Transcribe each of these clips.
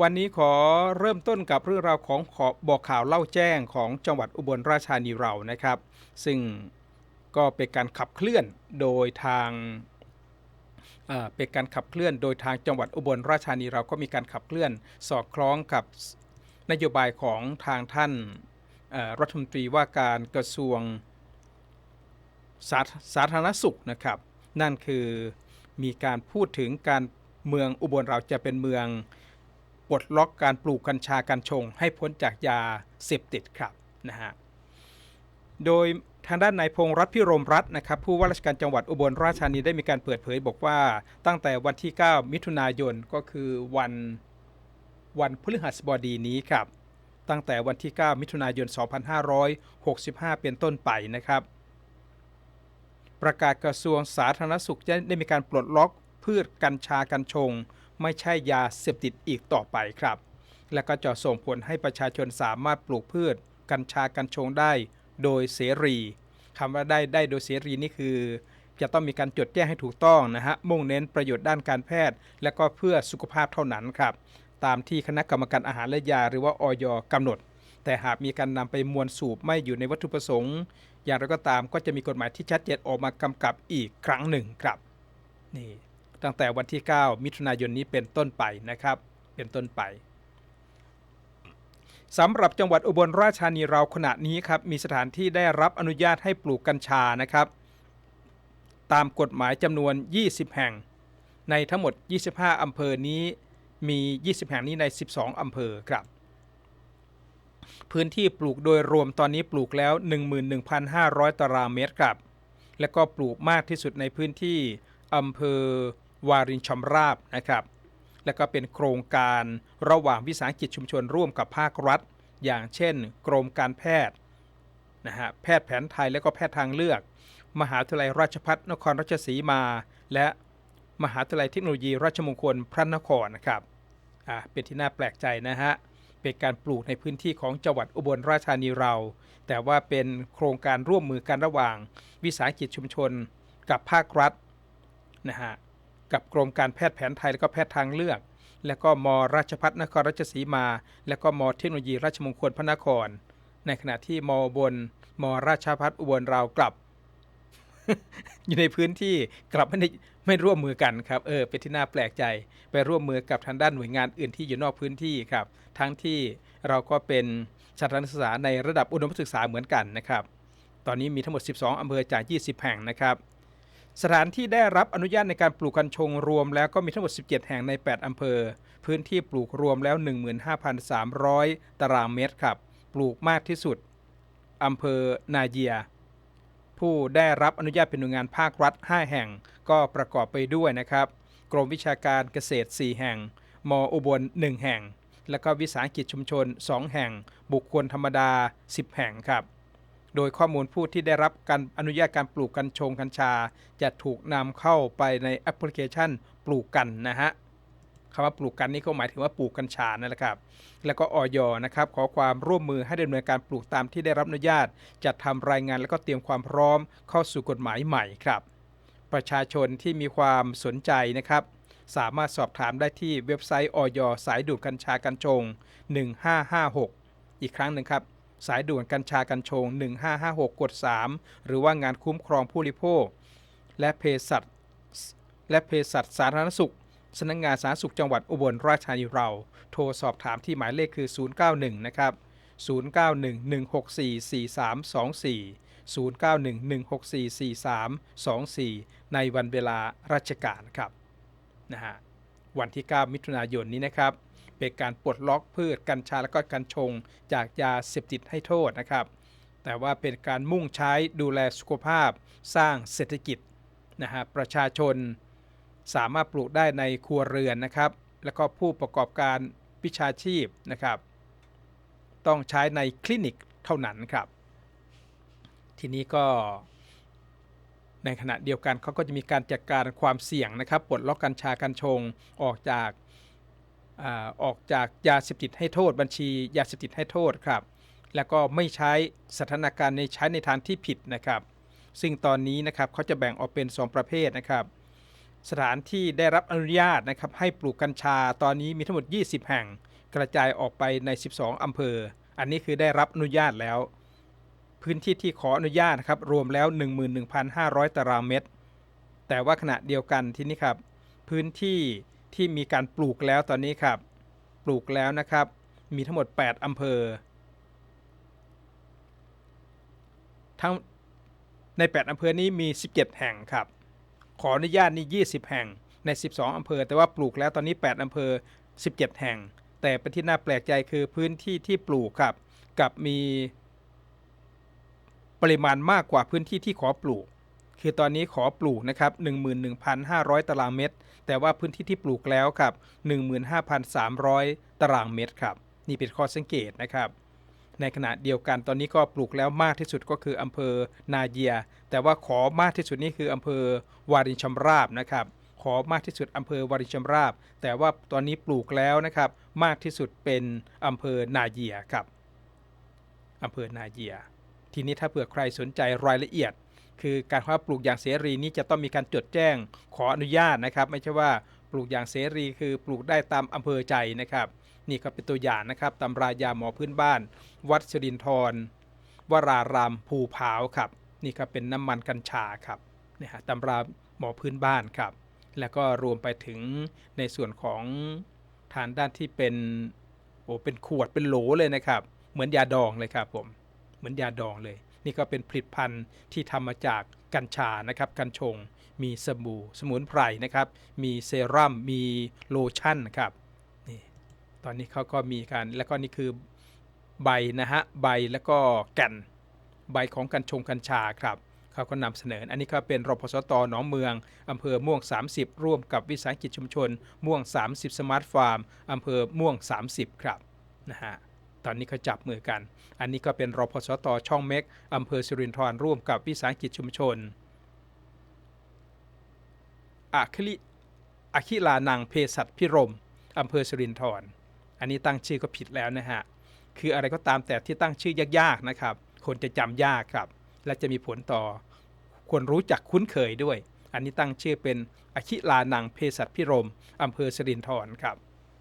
วันนี้ขอเริ่มต้นกับเรื่องราวของขอบอกข่าวเล่าแจ้งของจังหวัดอุบลราชธานีเรานะครับ ซึ่งก็เป็นการขับเคลื่อนโดยทางเป็นการขับเคลื่อนโดยทางจังหวัดอุบลราชธานีเราก็มีการขับเคลื่อนสอดคล้องกับนโยบายของทางท่านรัฐมนตรีว่าการกระทรวงสาสาธารณสุขนะครับ นั่นคือมีการพูดถึงการเมืองอุบลเราจะเป็นเมือง ปลดล็อกการปลูกกัญชากัญชง ให้พ้นจากยาเสพติดครับนะฮะโดยทางด้านนายพงษ์รัฐพิรมรัตน์นะครับผู้ว่าราชการจังหวัดอุบลราชธานีได้มีการเปิดเผยบอกว่า ตั้งแต่วันที่ 9 มิถุนายนก็คือวันวันพฤหัสบดีนี้ครับ ตั้งแต่วันที่ 9 มิถุนายน 2565 เป็นต้นไปนะครับ ประกาศกระทรวงสาธารณสุขได้มีการปลดล็อกพืชกัญชากัญชง ไม่ใช่ยาเสพติดอีกต่อไปครับ และก็จะส่งผลให้ประชาชนสามารถปลูกพืช กัญชากัญชงได้โดยเสรีคำว่าได้ได้โดยเสรีนี่คือ จะต้องมีการจดแจ้งให้ถูกต้องนะฮะมุ่งเน้นประโยชน์ด้านการแพทย์ และก็เพื่อสุขภาพเท่านั้นครับ ตามที่คณะกรรมการอาหารและยาหรือว่าออยกำหนด แต่หากมีการนำไปมวลสูบไม่อยู่ในวัตถุประสงค์ อย่างไรก็ตามก็จะมีกฎหมายที่ชัดเจนออกมากำกับอีกครั้งหนึ่งครับนี่ ตั้งแต่วันที่ 9 มิถุนายนนี้เป็นต้นไปนะครับ เป็นต้นไปสำหรับจังหวัดอุบลราชธานีเราขณะนี้ครับมีสถานที่ได้รับอนุญาตให้ปลูกกัญชานะครับ ตามกฎหมายจำนวน 20 แห่ง ในทั้งหมด 25 อำเภอนี้มี 20 แห่งนี้ใน 12 อำเภอครับ พื้นที่ปลูกโดยรวมตอนนี้ปลูกแล้ว 11,500 ตารางเมตรครับ และก็ปลูกมากที่สุดในพื้นที่อำเภอ วารินชำราบนะครับ และก็เป็นโครงการระหว่างวิสาหกิจชุมชนร่วมกับภาครัฐ อย่างเช่น กรมการแพทย์นะฮะแพทย์แผนไทยและก็แพทย์ทางเลือก มหาวิทยาลัยราชภัฏนครราชสีมา และมหาวิทยาลัยเทคโนโลยีราชมงคลพระนครนะครับอ่าเป็นที่น่าแปลกใจนะฮะเป็นการปลูกในพื้นที่ของจังหวัดอุบลราชธานีเรา แต่ว่าเป็นโครงการร่วมมือกันระหว่าง วิสาหกิจชุมชนกับภาครัฐนะฮะ กับกรมการแพทย์แผนไทย และก็แพทย์ทางเลือก และก็มราชพัฒนครราชสีมา และก็มเทคโนโลยีราชมงคลพระนคร ในขณะที่มอบลมราชพัฒอุบลเรากลับ อยู่ในพื้นที่กลับไม่ได้ไม่ร่วมมือกันครับเออเป็นที่น่าแปลกใจ ไปร่วมมือกับทางด้านหน่วยงานอื่นที่อยู่นอกพื้นที่ครับ ทั้งที่เราก็เป็นสถานศึกษาในระดับอุดมศึกษาเหมือนกันนะครับ ตอนนี้มีทั้งหมด 12 อำเภอจาก 20 แห่งนะครับ สถานที่ได้รับอนุญาตในการปลูกกัญชงรวมแล้วก็มีทั้งหมด 17 แห่งใน 8 อำเภอ พื้นที่ปลูกรวมแล้ว 15,300 ตารางเมตรครับ ปลูกมากที่สุด อำเภอนาเยีย ผู้ได้รับอนุญาตเป็นหน่วยงานภาครัฐ 5 แห่ง ก็ประกอบไปด้วยนะครับ กรมวิชาการเกษตร 4 แห่ง มอ.อุบล 1 แห่ง และก็วิสาหกิจชุมชน 2 แห่ง บุคคลธรรมดา 10 แห่งครับ โดยข้อมูลผู้ที่ได้รับการอนุญาตการปลูกกัญชงกัญชา จะถูกนำเข้าไปในแอปพลิเคชันปลูกกันนะฮะคำว่าปลูกกันนี่ก็หมายถึงว่าปลูกกัญชานั่นแหละครับ แล้วก็ออยนะครับ ขอความร่วมมือให้ดำเนินการปลูกตามที่ได้รับอนุญาต จัดทำรายงานและก็เตรียมความพร้อมเข้าสู่กฎหมายใหม่ครับ ประชาชนที่มีความสนใจนะครับ สามารถสอบถามได้ที่เว็บไซต์ออยสายด่วนกัญชากัญชง 1556 อีกครั้งหนึ่งครับ สายด่วนกัญชากัญชง 1556 กด 3 หรือว่างานคุ้มครองผู้บริโภค และเภสัชและเภสัชสาธารณสุขสำนักงานสาธารณสุขจังหวัดอุบลราชธานีเรา โทรสอบถามที่หมายเลขคือ 091 นะครับ 0911644324 0911644324 ในวันเวลาราชการครับนะฮะวันที่ 9 มิถุนายนนี้นะครับ เป็นการปลดล็อกพืชกัญชาและก็กัญชง จากยาเสพติดให้โทษนะครับ แต่ว่าเป็นการมุ่งใช้ดูแลสุขภาพ สร้างเศรษฐกิจนะฮะประชาชนสามารถปลูกได้ในครัวเรือนนะครับ แล้วก็ผู้ประกอบการวิชาชีพนะครับ ต้องใช้ในคลินิกเท่านั้นครับ ทีนี้ก็ในขณะเดียวกันเขาก็จะมีการจัดการความเสี่ยงนะครับปลดล็อกกัญชากัญชงออกจาก อออกจากยาเสพติดให้โทษ บัญชียาเสพติดให้โทษครับ แล้วก็ไม่ใช้สถานการณ์ในใช้ในทางที่ผิดนะครับ ซึ่งตอนนี้นะครับเขาจะแบ่งออกเป็น 2 ประเภทนะครับ สถานที่ได้รับอนุญาตนะครับให้ปลูกกัญชาตอนนี้มีทั้งหมด 20 แห่ง กระจายออกไปใน 12 อำเภอ อันนี้คือได้รับอนุญาตแล้ว พื้นที่ที่ขออนุญาตนะครับรวมแล้ว 11,500 ตารางเมตร แต่ว่าขณะเดียวกันที่นี่ครับพื้นที่ ที่มีการปลูกแล้วตอนนี้ครับ ปลูกแล้วนะครับ มีทั้งหมด 8 อำเภอ ทั้งใน 8 อำเภอนี้มี 17 แห่งครับ ขออนุญาตนี่ 20 แห่งใน 12 อำเภอ แต่ว่าปลูกแล้วตอนนี้ 8 อำเภอ 17 แห่ง แต่เป็นที่น่าแปลกใจคือพื้นที่ที่ปลูกครับ กับมีปริมาณมากกว่าพื้นที่ที่ขอปลูก คือตอนนี้ขอปลูกนะครับ11,500 ตารางเมตร แต่ว่าพื้นที่ที่ปลูกแล้วครับ15,300 ตารางเมตรครับ นี่เป็นข้อสังเกตนะครับ ในขณะเดียวกันตอนนี้ก็ปลูกแล้วมากที่สุดก็คืออำเภอนาเยีย แต่ว่าขอมากที่สุดนี่คืออำเภอวารินชำราบนะครับขอมากที่สุดอำเภอวารินชำราบ แต่ว่าตอนนี้ปลูกแล้วนะครับ มากที่สุดเป็นอำเภอนาเยียครับอำเภอนาเยีย ทีนี้ถ้าเผื่อใครสนใจรายละเอียด คือการว่าปลูกอย่างเสรีนี้จะต้องมีการจดแจ้งขออนุญาตนะครับ ไม่ใช่ว่าปลูกอย่างเสรีคือปลูกได้ตามอำเภอใจนะครับ นี่ก็เป็นตัวอย่างนะครับตำรายาหมอพื้นบ้าน วัดสิรินทรวรารามภูผาวครับ นี่ก็เป็นน้ำมันกัญชาครับนี่ฮะตำราหมอพื้นบ้านครับ แล้วก็รวมไปถึงในส่วนของทานด้านที่เป็นโอ้เป็นขวดเป็นโหลเลยนะครับ เหมือนยาดองเลยครับผม เหมือนยาดองเลย นี่ก็เป็นผลิตภัณฑ์ที่ทำมาจากกัญชานะครับกัญชง มีสบู่สมุนไพรนะครับ มีเซรั่มมีโลชั่นนะครับนี่ตอนนี้เขาก็มีการแล้วก็นี่คือใบนะฮะใบแล้วก็แก่นใบของกัญชงกัญชาครับเขาก็นำเสนอ อันนี้ก็เป็นรพสตหนองเมืองอำเภอม่วง 30 ร่วมกับวิสาหกิจชุมชน ม่วง 30 สมาร์ทฟาร์มอำเภอม่วง 30 ครับนะฮะ ตอนนี้เขาจับมือกัน อันนี้ก็เป็นรพสตช่องเม็กอำเภอสิรินธรร่วมกับวิสาหกิจชุมชนอะคลิอะคิลานังเภสัชพิรมอำเภอสิรินธรอันนี้ตั้งชื่อก็ผิดแล้วนะฮะ คืออะไรก็ตามแต่ที่ตั้งชื่อยากๆนะครับ คนจะจำยากครับ และจะมีผลต่อ คนรู้จักคุ้นเคยด้วย อันนี้ตั้งชื่อเป็นอคิลานังเภสัชพิรมอำเภอสิรินธรครับ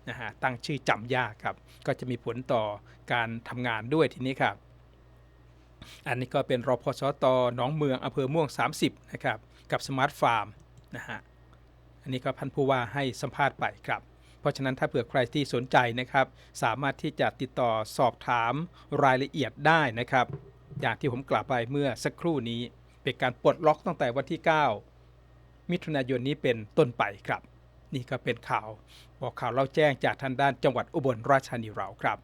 นะฮะตั้งชื่อจำยากครับ ก็จะมีผลต่อการทำงานด้วยทีนี้ครับ อันนี้ก็เป็นรพสตหนองเมืองอำเภอม่วง 30 นะครับ กับสมาร์ทฟาร์มนะฮะอันนี้ก็พันผู้ว่าให้สัมภาษณ์ไปครับเพราะฉะนั้นถ้าเผื่อใครที่สนใจนะครับ สามารถที่จะติดต่อสอบถามรายละเอียดได้นะครับ อย่างที่ผมกล่าวไปเมื่อสักครู่นี้ เป็นการปลดล็อกตั้งแต่วันที่ 9 มิถุนายนนี้เป็นต้นไปครับ นี่ก็เป็นข่าวบอกข่าวเล่าแจ้งจากทางด้านจังหวัดอุบลราชธานีเราครับ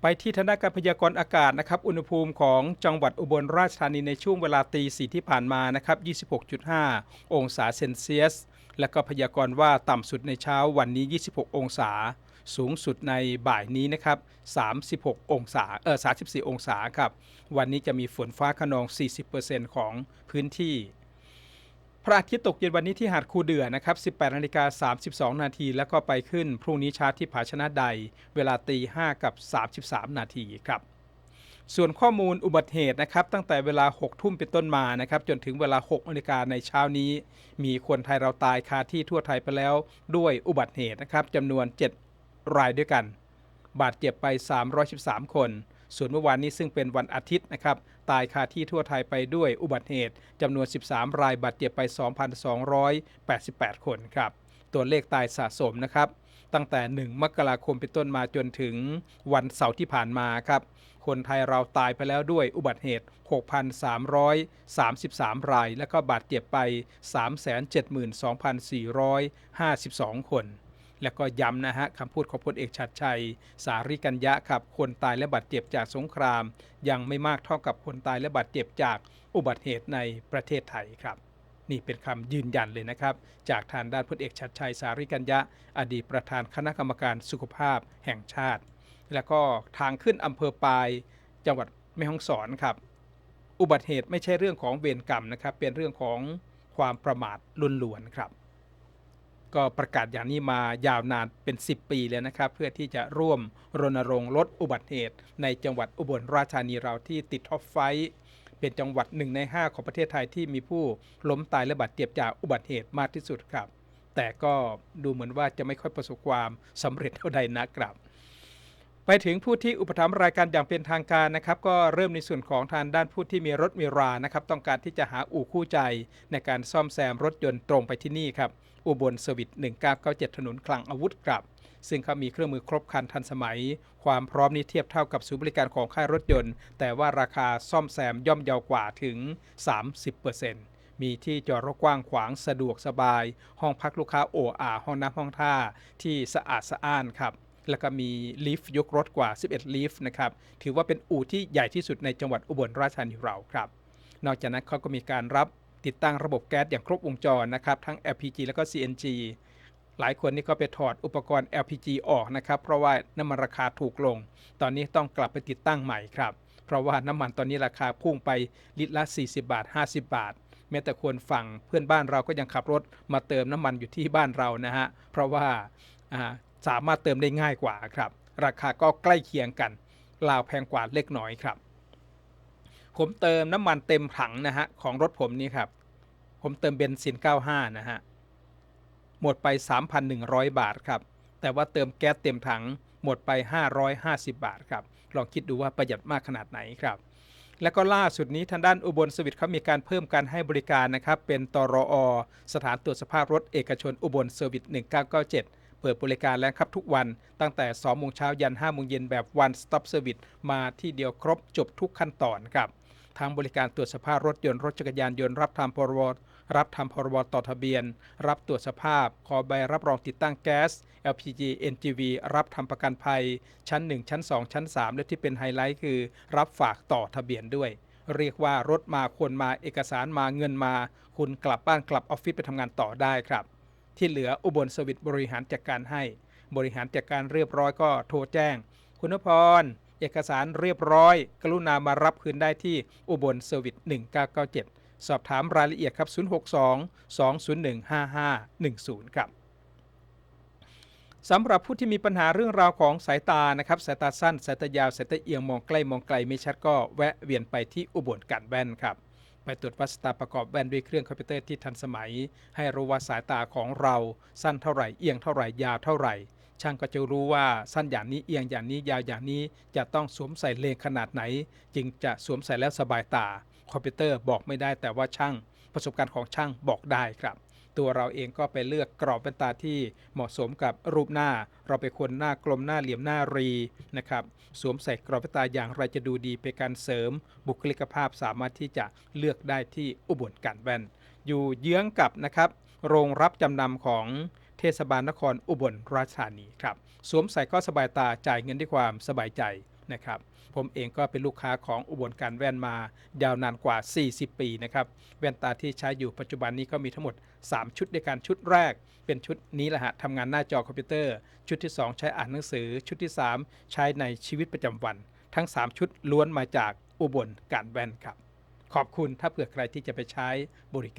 ไปที่ทางด้านการพยากรณ์อากาศนะครับ อุณหภูมิของจังหวัดอุบลราชธานีในช่วงเวลาตีสี่ที่ผ่านมานะครับ 26.5 องศาเซนเซียส และก็พยากรณ์ว่าต่ำสุดในเช้าวันนี้ 26 องศาสูงสุดในบ่ายนี้นะครับ 36 องศา เออ34 องศาครับ วันนี้จะมีฝนฟ้าขนอง 40%ของพื้นที่ พระอาทิตย์ตกเย็นวันนี้ที่หาดคูเดือนะครับ 18นาฬิกา32 นาที แล้วก็ไปขึ้นพรุ่งนี้เช้าที่ผาชนะใด เวลาตี 5 กับ 33 นาทีครับ ส่วนข้อมูลอุบัติเหตุนะครับ ตั้งแต่เวลา 6 ทุ่มเป็นต้นมานะครับ จนถึงเวลา 6นาฬิกาในเช้านี้ มีคนไทยเราตายคาที่ทั่วไทยไปแล้ว ด้วยอุบัติเหตุนะครับจำนวน 7 รายด้วยกัน บาดเจ็บไป 313 คน ส่วนเมื่อวานนี้ซึ่งเป็นวันอาทิตย์นะครับ ตายคาที่ทั่วไทยไปด้วยอุบัติเหตุจำนวน 13 รายบาดเจ็บไป 2,288 คนครับ ตัวเลขตายสะสมนะครับตั้งแต่ 1 มกราคมเป็นต้นมาจนถึงวันเสาร์ที่ผ่านมาครับ คนไทยเราตายไปแล้วด้วยอุบัติเหตุ 6,333 ราย และก็บาดเจ็บไป 372,452 คน แล้วก็ย้ำนะฮะคำพูดของพลเอกชัดชัย สาริกัญญะครับคนตายและบาดเจ็บจากสงคราม ยังไม่มากเท่ากับคนตายและบาดเจ็บจากอุบัติเหตุในประเทศไทยครับ นี่เป็นคำยืนยันเลยนะครับ จากทางด้านพลเอกชัดชัยสาริกัญญะ อดีตประธานคณะกรรมการสุขภาพแห่งชาติ แล้วก็ทางขึ้นอำเภอปาย จังหวัดแม่ฮ่องสอนครับ อุบัติเหตุไม่ใช่เรื่องของเวรกรรมนะครับเป็นเรื่องของความประมาทล้วนๆครับ ก็ประกาศอย่างนี้มายาวนานเป็น 10 ปีแล้วนะครับ เพื่อที่จะร่วมรณรงค์ลดอุบัติเหตุ ในจังหวัดอุบลราชธานีเราที่ติดท็อปไฟเป็นจังหวัดหนึ่งใน 5 ของประเทศไทยที่มีผู้ล้มตายและบาดเจ็บจากอุบัติเหตุมากที่สุดครับ แต่ก็ดูเหมือนว่าจะไม่ค่อยประสบความสำเร็จเท่าใดนะครับ ไปถึงผู้ที่อุปถัมภ์รายการอย่างเป็นทางการนะครับ ก็เริ่มในส่วนของทางด้านผู้ที่มีรถมีรานะครับ ต้องการที่จะหาอู่คู่ใจในการซ่อมแซมรถยนต์ตรงไปที่นี่ครับ อุบลเซอร์วิส1997 ถนนคลังอาวุธครับ ซึ่งเขามีเครื่องมือครบครันทันสมัย ความพร้อมนี้เทียบเท่ากับศูนย์บริการของค่ายรถยนต์ แต่ว่าราคาซ่อมแซมย่อมเยาวกว่าถึง 30%มีที่จอดรถกว้างขวางสะดวกสบาย ห้องพักลูกค้าโออาห้องน้ำห้องท่าที่สะอาดสะอ้านครับ แล้วก็มีลิฟต์ยกรถกว่า 11 ลิฟต์นะครับ ถือว่าเป็นอู่ที่ใหญ่ที่สุดในจังหวัดอุบลราชธานีเราครับ นอกจากนั้นเขาก็มีการรับ ติดตั้งระบบแก๊สอย่างครบวงจรนะครับทั้ง LPG แล้วก็ CNG หลายคนนี่ก็ไปถอดอุปกรณ์ LPG ออกนะครับ เพราะว่าน้ำมันราคาถูกลง ตอนนี้ต้องกลับไปติดตั้งใหม่ครับ เพราะว่าน้ำมันตอนนี้ราคาพุ่งไปลิตรละ 40 บาท 50 บาท แม้แต่คนฝั่งเพื่อนบ้านเราก็ยังขับรถมาเติมน้ำมันอยู่ที่บ้านเรานะฮะ เพราะว่าอ่าสามารถเติมได้ง่ายกว่าครับ ราคาก็ใกล้เคียงกัน ลาวแพงกว่าเล็กน้อยครับ ผมเติมน้ำมันเต็มถังนะฮะของรถผมนี่ครับ ผมเติมเบนซิน 95 นะฮะ หมดไป 3,100 บาทครับ แต่ว่าเติมแก๊สเต็มถังหมดไป 550 บาทครับ ลองคิดดูว่าประหยัดมากขนาดไหนครับ แล้วก็ล่าสุดนี้ทางด้านอุบลสวิตเขามีการเพิ่มการให้บริการนะครับ เป็นตรอสถานตรวจสภาพรถเอกชนอุบลเซอร์วิส1997เปิดบริการแล้วครับทุกวันตั้งแต่2โมงเช้ายัน5โมงเย็นแบบ one stop service มาที่เดียวครบจบทุกขั้นตอนครับ ทั้งบริการตรวจสภาพรถยนต์รถจักรยานยนต์รับทำพรบรับทำพรบต่อทะเบียน รับตรวจสภาพ ขอใบรับรองติดตั้งแก๊ส LPG NGV รับทำประกันภัย ชั้น 1 ชั้น 2 ชั้น 3 และที่เป็นไฮไลท์คือ รับฝากต่อทะเบียนด้วย เรียกว่ารถมาควรมาเอกสารมาเงินมา คุณกลับบ้านกลับออฟฟิศไปทำงานต่อได้ครับ ที่เหลืออุบลสวิตบริหารจัดการให้ บริหารจัดการเรียบร้อยก็โทรแจ้ง คุณนพร เอกสารเรียบร้อย กรุณามารับคืนได้ที่อุบลเซอร์วิส1997 สอบถามรายละเอียดครับ 062 201 5510 ครับสำหรับผู้ที่มีปัญหาเรื่องราวของสายตานะครับสายตาสั้นสายตายาวสายตาเอียงมองใกล้มองไกลไม่ชัดก็แวะเวียนไปที่อุบลกันแว่นครับไปตรวจวัดสายตาประกอบแว่นด้วยเครื่องคอมพิวเตอร์ที่ทันสมัย ให้รู้ว่าสายตาของเราสั้นเท่าไหร่เอียงเท่าไหร่ยาวเท่าไหร่ ช่างก็จะรู้ว่าสั้นอย่างนี้เอียงอย่างนี้ยาวอย่างนี้จะต้องสวมใส่เลนขนาดไหน จึงจะสวมใส่แล้วสบายตา คอมพิวเตอร์บอกไม่ได้แต่ว่าช่าง ประสบการณ์ของช่างบอกได้ครับ ตัวเราเองก็ไปเลือกกรอบแว่นตาที่เหมาะสมกับรูปหน้า เราเป็นคนหน้ากลมหน้าเหลี่ยมหน้ารีนะครับสวมใส่กรอบแว่นตาอย่างไรจะดูดีเป็นการเสริม บุคลิกภาพสามารถที่จะเลือกได้ที่อุบลการแว่น อยู่เยื้องกับนะครับโรงรับจำนำของ เทศบาลนครอุบลราชธานีครับสวมใส่ก็สบายตาจ่ายเงินด้วยความสบายใจนะครับผมเองก็เป็นลูกค้าของอุบลการแว่นมายาวนานกว่า 40 ปีนะครับแว่นตาที่ใช้อยู่ปัจจุบันนี้ก็มีทั้งหมด 3 ชุดด้วยกันชุดแรก เป็นชุดนี้แหละฮะทำงานหน้าจอคอมพิวเตอร์ ชุดที่ 2 ใช้อ่านหนังสือ ชุดที่ 3 ใช้ในชีวิตประจำวัน ทั้ง 3 ชุดล้วนมาจากอุบลการแว่นครับ ขอบคุณถ้าเผื่อใครที่จะไปใช้บริการ